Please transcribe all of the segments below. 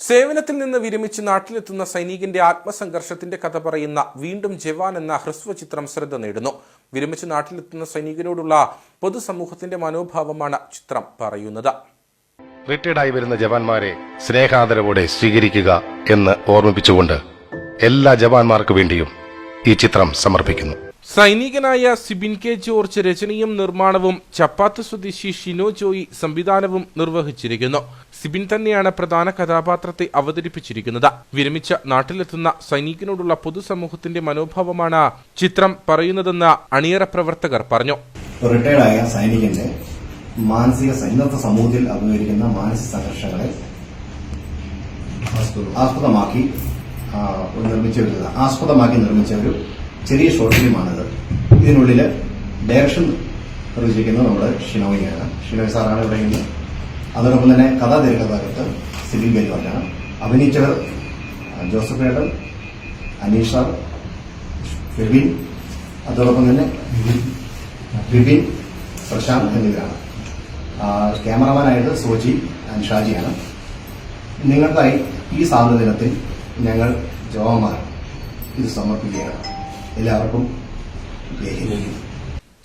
സേവനത്തിൽ നിന്ന് വിരമിച്ച് നാട്ടിലെത്തുന്ന സൈനികന്റെ ആത്മസംഘർഷത്തിന്റെ കഥ പറയുന്ന വീണ്ടും ജവാൻ എന്ന ഹ്രസ്വ ചിത്രം ശ്രദ്ധ നേടുന്നു. വിരമിച്ച് നാട്ടിലെത്തുന്ന സൈനികരോടുള്ള പൊതുസമൂഹത്തിന്റെ മനോഭാവമാണ് ചിത്രം പറയുന്നത്. റിട്ടയർഡായി വരുന്ന ജവാന്മാരെ സ്നേഹാദരവോടെ സ്വീകരിക്കുക എന്ന് ഓർമ്മിപ്പിച്ചുകൊണ്ട് എല്ലാ ജവാന്മാർക്ക് വേണ്ടിയും ഈ ചിത്രം സമർപ്പിക്കുന്നു. സൈനികനായ സിബിൻ കെ ജോർജ് രചനയും നിർമ്മാണവും ചപ്പാത്ത് സ്വദേശി ഷിനോ ജോയി സംവിധാനവും നിർവഹിച്ചിരിക്കുന്നു. സിബിൻ തന്നെയാണ് പ്രധാന കഥാപാത്രത്തെ അവതരിപ്പിച്ചിരിക്കുന്നത്. വിരമിച്ച നാട്ടിലെത്തുന്ന സൈനികനോടുള്ള പൊതുസമൂഹത്തിന്റെ മനോഭാവമാണ് ചിത്രം പറയുന്നതെന്ന് അണിയറ പ്രവർത്തകർ പറഞ്ഞു. റിട്ടയർഡായ സൈനികന്റെ മാനസിക ഇന്നത്തെ സമൂഹത്തിൽ അഭിമുഖീകരിക്കുന്ന മാനസിക സംഘർഷങ്ങളെ ആസ്പദമാക്കി നിർമ്മിച്ച ആസ്പദമാക്കി നിർമ്മിച്ച ഒരു ചെറിയ ഷോർട്ട് ഫിലിമാണിത് ഇതിനുള്ളിൽ ഡയറക്ഷൻ നിർവചിക്കുന്നത് നമ്മുടെ ഷിനോയിയാണ്. ഷിനോയ് സാറാണ് ഇവിടെ ഇന്ന്. അതോടൊപ്പം തന്നെ കഥാ തിരക്കഥാകൃത്ത് സിബിൻ ഗെൽവാലാണ് അഭിനയിച്ചവർ ജോസഫ് ഏട്ടൻ അനീഷ ഫെബിൻ അതോടൊപ്പം തന്നെ ബിബിൻ പ്രശാന്ത് എന്നിവരാണ്. ക്യാമറമാനായിട്ട് സോജി ഷാജിയാണ്. നിങ്ങൾക്കായി ഈ സാധന ദിനത്തിൽ ഞങ്ങൾ ജവാന്മാർ ഇത് സമർപ്പിക്കുകയാണ്. എല്ലാവർക്കും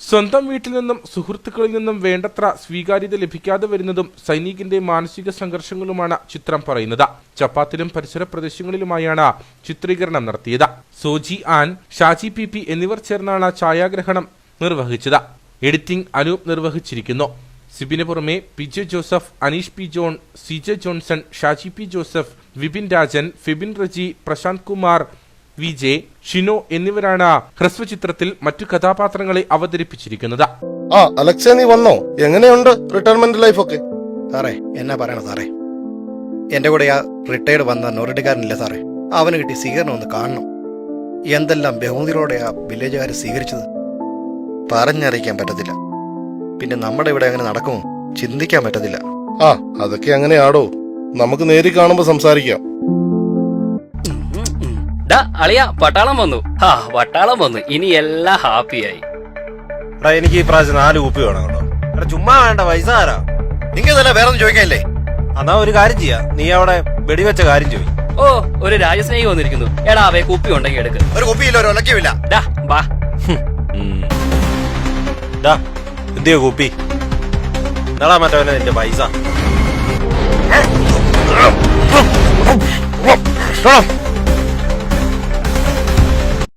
സ്വന്തം വീട്ടിൽ നിന്നും സുഹൃത്തുക്കളിൽ നിന്നും വേണ്ടത്ര സ്വീകാര്യത ലഭിക്കാതെ വരുന്നതും സൈനികന്റെ മാനസിക സംഘർഷങ്ങളുമാണ് ചിത്രം പറയുന്നത്. ചപ്പാത്തിലും പരിസര പ്രദേശങ്ങളിലുമായാണ് ചിത്രീകരണം നടത്തിയത്. സോജി ആൻ ഷാജി പി പി എന്നിവർ ചേർന്നാണ് ഛായാഗ്രഹണം നിർവഹിച്ചത്. എഡിറ്റിംഗ് അനൂപ് നിർവഹിച്ചിരിക്കുന്നു. സിബിന് പുറമെ P J Joseph Aneesh P John C J Johnson Shaji P Joseph Vipin Rajan Fibin Reji Prashanth Kumar V J Shino എന്നിവരാണ് ഹ്രസ്വചിത്രത്തിൽ മറ്റു കഥാപാത്രങ്ങളെ അവതരിപ്പിച്ചിരിക്കുന്നത്. ആ അലക്സ നീ വന്നോ? എങ്ങനെയുണ്ട് റിട്ടയർമെന്റ് ലൈഫൊക്കെ സാറേ എന്നാ പറയണ സാറേ? എന്റെ കൂടെ ആ റിട്ടയർഡ് വന്ന നൊറിഡുകാരനില്ല സാറേ? അവന് കിട്ടി സ്വീകരണം ഒന്ന് കാണണം. എന്തെല്ലാം ബഹുമതികളോടെ ആ വില്ലേജുകാർ സ്വീകരിച്ചത്? പറഞ്ഞറിയിക്കാൻ പറ്റത്തില്ല. പിന്നെ നമ്മുടെ ഇവിടെ അങ്ങനെ നടക്കുമോ? ചിന്തിക്കാൻ പറ്റത്തില്ല. ആ അതൊക്കെ അങ്ങനെയാടോ? നമുക്ക് നേരി കാണുമ്പോ സംസാരിക്കാം. ഡാ അളിയ പട്ടാളം വന്നു. ആ പട്ടാളം വന്നു. ഇനി എല്ലാം ഹാപ്പിയായി എടാ എനിക്ക് ഈ പ്രാവശ്യം നാല് കുപ്പി വേണം കേട്ടോ. എടാ ചുമ്മാ വേണ്ട പൈസ ആരാ നിങ്ങൾ തന്നെ വേറെ ഒന്നും ചോദിക്കാനില്ലേ? എന്നാ ഒരു കാര്യം ചെയ്യാ. നീ അവിടെ വെടിവെച്ച കാര്യം ചോദിക്കും. ഓ ഒരു രാജസ്നേഹി വന്നിരിക്കുന്നു. എടാ അവയെ കുപ്പി ഉണ്ടെങ്കിൽ എടുക്ക്. ഒരു കുപ്പിയില്ല ഒരു ഒലക്കയുമില്ല ഡാ വാ. ഡാ എന്തിയോ കുപ്പി? എന്നാടാ മറ്റവനെ നിന്റെ പൈസ?